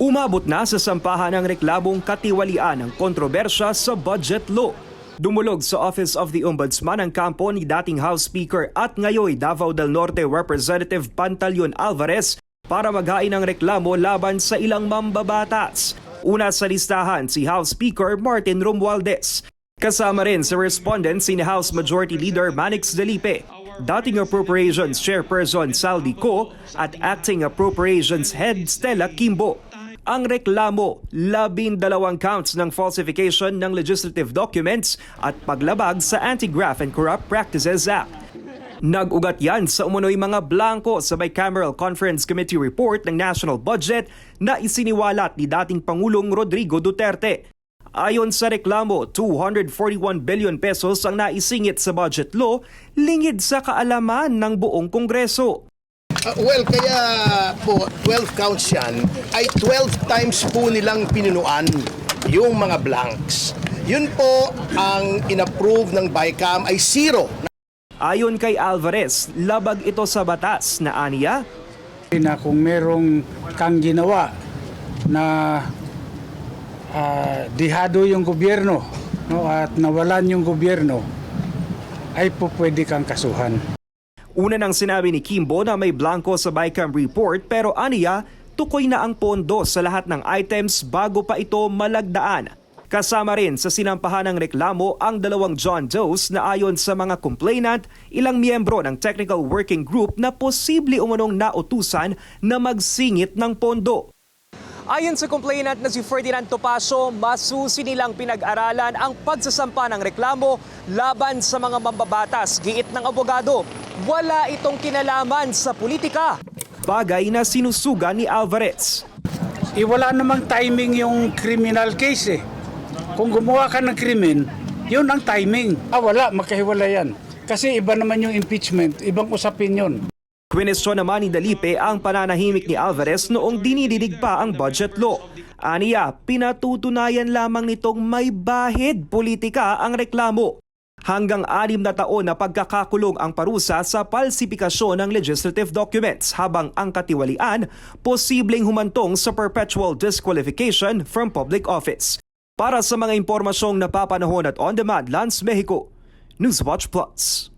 Umabot na sa sampahan ng reklamong katiwalian ng kontrobersya sa budget law. Dumulog sa Office of the Ombudsman ang kampo ni dating House Speaker at ngayoy Davao del Norte Representative Pantaleon Alvarez para maghain ng reklamo laban sa ilang mambabatas. Una sa listahan si House Speaker Martin Romualdez. Kasama rin sa respondents si House Majority Leader Manix Delipe, dating Appropriations Chairperson Saldi Co at Acting Appropriations Head Stella Kimbo. Ang reklamo, labindalawang counts ng falsification ng legislative documents at paglabag sa Anti-Graft and Corrupt Practices Act. Nag-ugat yan sa umunoy mga blanco sa Bicameral Conference Committee report ng National Budget na isiniwalat ni dating Pangulong Rodrigo Duterte. Ayon sa reklamo, 241 billion pesos ang naisingit sa budget law, lingid sa kaalaman ng buong Kongreso. Uh, well, kaya po 12 counts yan ay 12 times po nilang pinunuan yung mga blanks. Yun po ang inapprove ng BICAM ay zero. Ayon kay Alvarez, labag ito sa batas na aniya, na kung merong kang ginawa na ah, dihado yung gobyerno no, at nawalan yung gobyerno, ay po pwede kang kasuhan. Una nang sinabi ni Kimbo na may blanco sa BICAM report pero aniya, tukoy na ang pondo sa lahat ng items bago pa ito malagdaan. Kasama rin sa sinampahan ng reklamo ang dalawang John Does na ayon sa mga complainant, ilang miyembro ng technical working group na posible umunong nautusan na magsingit ng pondo. Ayon sa complainant na si Ferdinand Topacio, masusi nilang pinag-aralan ang pagsasampa ng reklamo laban sa mga mambabatas. Giit ng abogado, wala itong kinalaman sa politika. Bagay na sinusuga ni Alvarez. Eh, wala namang timing yung criminal case eh. Kung gumawa ka ng krimen, yun ang timing. Ah, wala, makahiwala yan. Kasi iba naman yung impeachment, ibang usapin yun. Kwinestyon naman ni Dalipe ang pananahimik ni Alvarez noong dinidinig pa ang budget law. Aniya, pinatutunayan lamang nitong may bahid politika ang reklamo. Hanggang anim na taon na pagkakakulong ang parusa sa palsipikasyon ng legislative documents habang ang katiwalian posibleng humantong sa perpetual disqualification from public office. Para sa mga impormasyong napapanahon at on-demand, Lance Mexico, Newswatch Plus.